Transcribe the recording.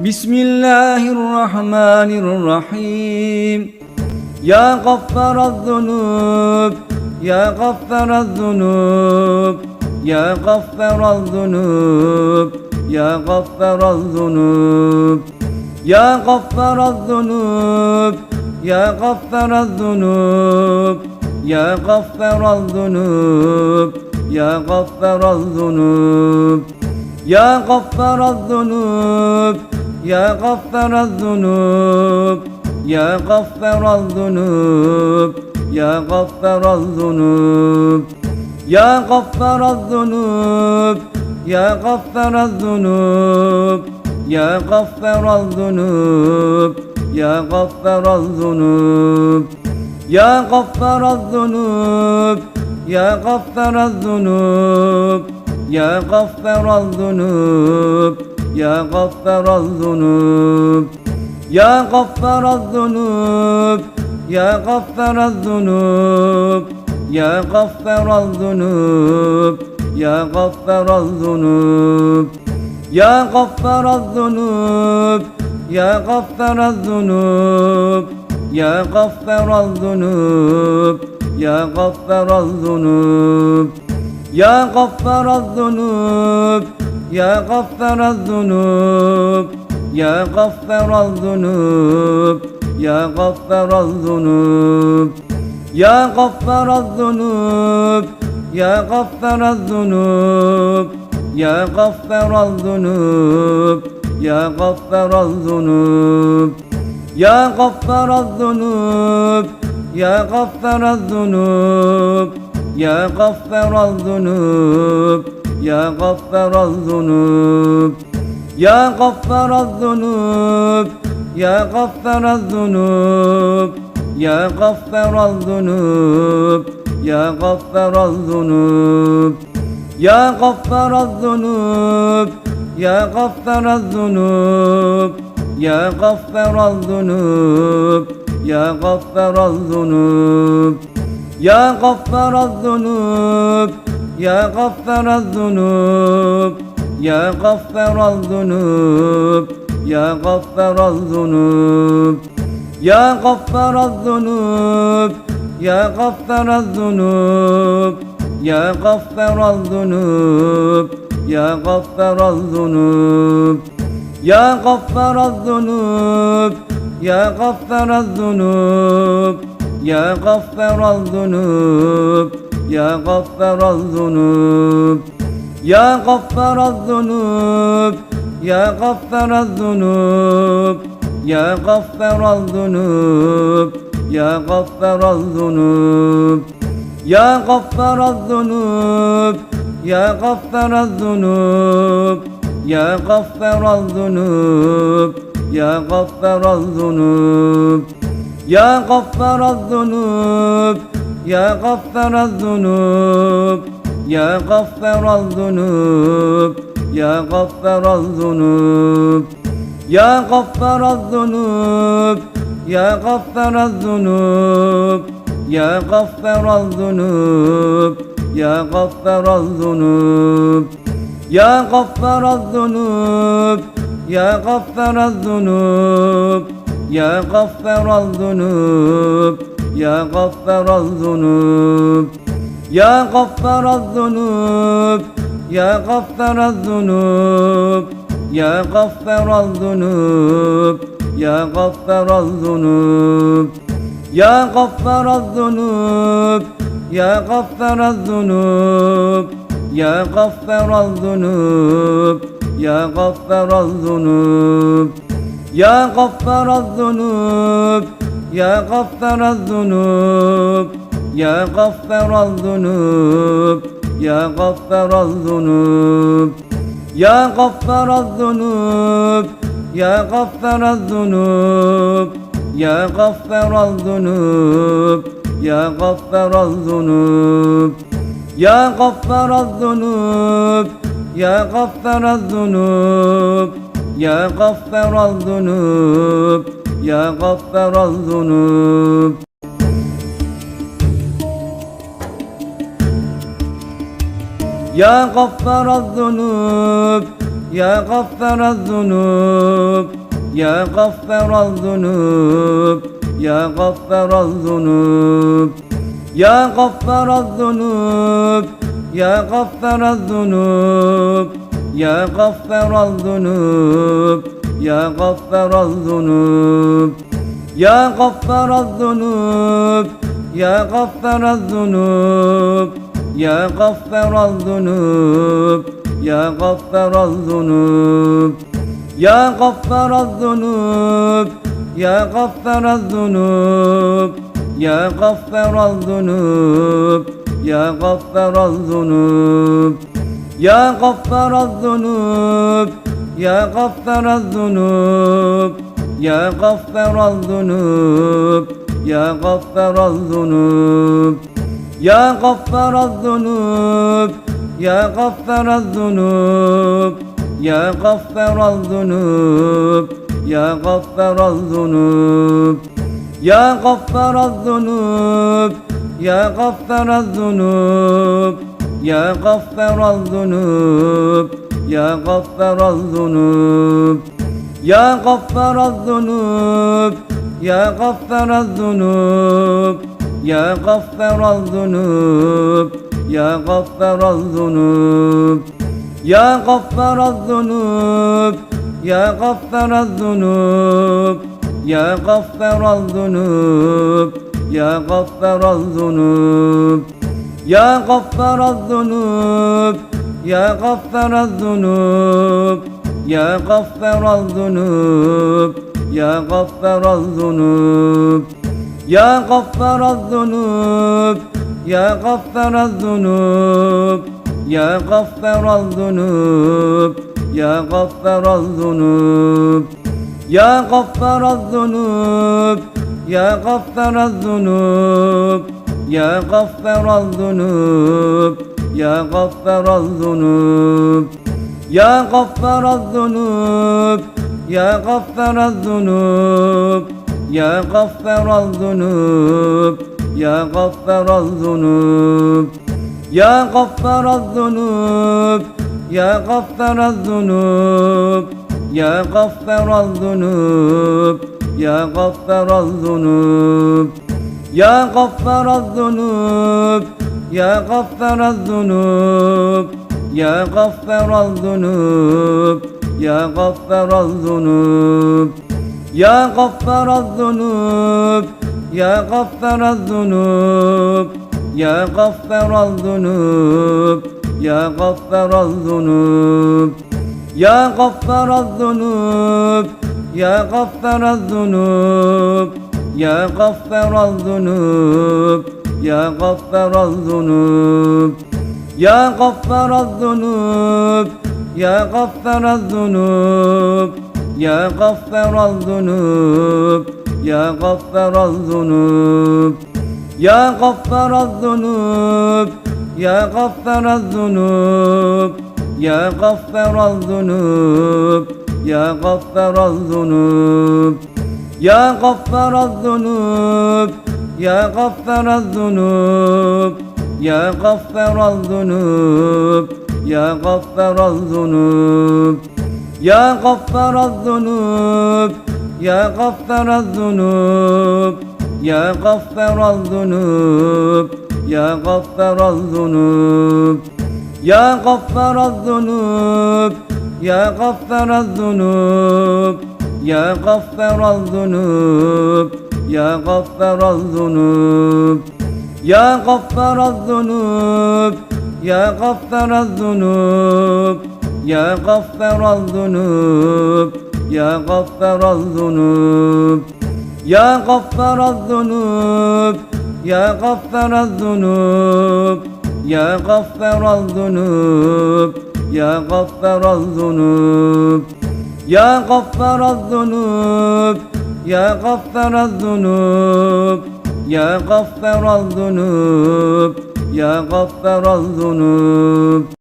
بسم الله الرحمن الرحيم يا غفر الذنوب يا غفر الذنوب يا غفر الذنوب يا غفر الذنوب يا غفر الذنوب يا غفر الذنوب يا غفر الذنوب يا غفر الذنوب يا غفر الذنوب يا غفر الذنوب يا غفر الذنوب يا غفر الذنوب يا غفر الذنوب يا غفر الذنوب يا غفر الذنوب يا غفر الذنوب يا غفر الذنوب يا غفر الذنوب يا غفر الذنوب يا غفر الذنوب يا غفر الذنوب يا غفر الذنوب يا غفر الذنوب يا غفر الذنوب يا غفر الذنوب يا غفر الذنوب يا غفر الذنوب يا غفر الذنوب يا غفر الذنوب يا غفر الذنوب يا غفر الذنوب يا غفر الذنوب يا غفر الذنوب يا غفر الذنوب يا غفر الذنوب يا غفر الذنوب يا غفر الذنوب يا غفر الذنوب ya gaffaraz zunub Ya gaffaraz zunub Ya gaffaraz zunub Ya gaffaraz zunub Ya gaffaraz zunub Ya gaffaraz zunub Ya gaffaraz zunub Ya gaffaraz zunub Ya gaffaraz zunub Ya gaffaraz zunub. Ya Gaffarazzunup Ya Gaffarazzunup Ya Gaffarazzunup Ya Gaffarazzunup Ya Gaffarazzunup Ya Gaffarazzunup Ya Gaffarazzunup Ya Gaffarazzunup Ya Gaffarazzunup Ya Gaffarazzunup يا غفر الذنوب يا غفر الذنوب يا غفر الذنوب يا غفر الذنوب يا غفر الذنوب يا غفر الذنوب يا غفر الذنوب يا غفر الذنوب يا غفر الذنوب يا غفر الذنوب ya gaffaraz-zunub Ya gaffaraz-zunub Ya gaffaraz-zunub Ya gaffaraz-zunub Ya gaffaraz-zunub Ya gaffaraz-zunub Ya gaffaraz-zunub Ya gaffaraz-zunub Ya gaffaraz-zunub Ya gaffaraz-zunub يا غفر الذنوب يا غفر الذنوب يا غفر الذنوب يا غفر الذنوب يا غفر الذنوب يا غفر الذنوب يا غفر الذنوب يا غفر الذنوب يا غفر الذنوب يا غفر الذنوب يا غفر الذنوب يا غفر الذنوب يا غفر الذنوب يا غفر الذنوب يا غفر الذنوب يا غفر الذنوب يا غفر الذنوب يا غفر الذنوب يا غفر الذنوب يا غفر الذنوب ya gaffaral zunub Ya gaffaral zunub. Ya gaffaral zunub Ya gaffaral zunub. Ya gaffaral zunub Ya gaffaral zunub. Ya gaffaral zunub Ya gaffaral zunub. Ya gaffaral zunub Ya gaffaral zunub Ya gaffaral zunub Ya gaffaral zunub Ya gaffaral zunub Ya gaffaral zunub Ya gaffaral zunub Ya gaffaral zunub Ya gaffaral zunub Ya gaffaral zunub يا غفر الذنوب يا غفر الذنوب يا غفر الذنوب يا غفر الذنوب يا غفر الذنوب يا غفر الذنوب يا غفر الذنوب يا غفر الذنوب يا غفر الذنوب يا غفر الذنوب يا غفر الذنوب يا غفر الذنوب يا غفر الذنوب يا غفر الذنوب يا غفر الذنوب يا غفر الذنوب يا غفر الذنوب يا غفر الذنوب يا غفر الذنوب يا غفر الذنوب ya gaffaraz-zunub Ya gaffaraz-zunub Ya gaffaraz-zunub Ya gaffaraz-zunub Ya gaffaraz-zunub Ya gaffaraz-zunub Ya gaffaraz-zunub Ya gaffaraz-zunub Ya gaffaraz-zunub Ya gaffaraz-zunub يا غفر الذنوب يا غفر الذنوب يا غفر الذنوب يا غفر الذنوب يا غفر الذنوب يا غفر الذنوب يا غفر الذنوب يا غفر الذنوب يا غفر الذنوب يا غفر الذنوب يا غفر الذنوب يا غفر الذنوب يا غفر الذنوب يا غفر الذنوب يا غفر الذنوب يا غفر الذنوب يا غفر الذنوب يا غفر الذنوب يا غفر الذنوب يا غفر الذنوب ya gaffaral zunub Ya gaffaral zunub Ya gaffaral zunub Ya gaffaral zunub Ya gaffaral zunub Ya gaffaral zunub Ya gaffaral zunub Ya gaffaral zunub Ya gaffaral zunub Ya gaffaral zunub. يا غفر الذنوب يا غفر الذنوب يا غفر الذنوب يا غفر الذنوب يا غفر الذنوب يا غفر الذنوب يا غفر الذنوب يا غفر الذنوب يا غفر الذنوب يا غفر الذنوب يا غفر الذنوب يا غفر الذنوب يا غفر الذنوب يا غفر الذنوب يا غفر الذنوب يا غفر الذنوب يا غفر الذنوب يا غفر الذنوب يا غفر الذنوب يا غفر الذنوب ya gaffarazzunup Ya gaffarazzunup Ya gaffarazzunup Ya gaffarazzunup